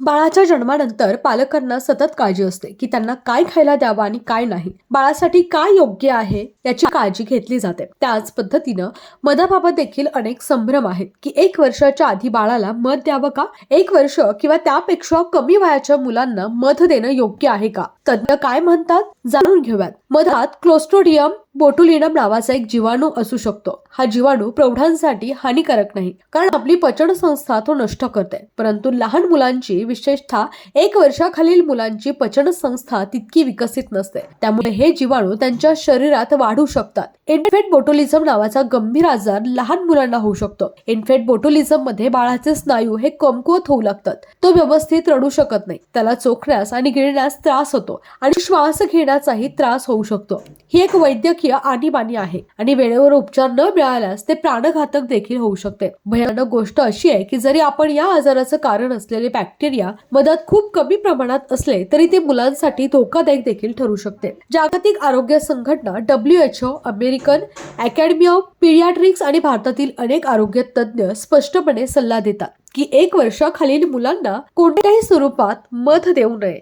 बाळाच्या जन्मानंतर पालकांना सतत काळजी असते की त्यांना काय खायला द्यावं आणि काय नाही. बाळासाठी काय योग्य आहे याची काळजी घेतली जाते. त्याच पद्धतीनं मधाबाबत देखील अनेक संभ्रम आहेत की एक वर्षाच्या आधी बाळाला मध द्यावं का? एक वर्ष किंवा त्यापेक्षा कमी वयाच्या मुलांना मध देणं योग्य आहे का? तज्ञ काय म्हणतात? जाणून घेऊयात. मधात क्लोस्ट्रोडियम बोटुलिनम नावाचा एक जीवाणू असू शकतो. हा जीवाणू प्रौढांसाठी हानिकारक नाही कारण आपली पचन संस्था तो नष्ट करते. परंतु लहान मुलांची विशेषतः एक वर्षाखालील मुलांची पचन संस्था तितकी विकसित नसते. त्यामुळे हे जीवाणू त्यांच्या शरीरात वाढू शकतात. इन्फेट बोटुलिझम नावाचा गंभीर आजार लहान मुलांना होऊ शकतो. इन्फेट बोटुलिझममध्ये बाळाचे स्नायू हे कमकुवत होऊ लागतात. तो व्यवस्थित रडू शकत नाही. त्याला चोखण्यास आणि गिळण्यास त्रास होतो आणि श्वास घेण्याचाही त्रास होऊ शकतो. ही एक वैद्यकीय आणीबाणी आहे. आणि वेळेवर उपचार न मिळाल्यास ते प्राणघातक देखील होऊ शकते. भयानक गोष्ट अशी आहे की जरी आपण या आजाराचं कारण असलेले बॅक्टेरिया मधात खूप कमी प्रमाणात असले तरी ते मुलांसाठी धोकादायक देखील ठरू शकते. जागतिक आरोग्य संघटना W H O American academy of paediatrics आणि भारतातील अनेक आरोग्य तज्ज्ञ स्पष्टपणे सल्ला देतात की एक वर्षाखालील मुलांना कोणत्याही स्वरूपात मध देऊ नये.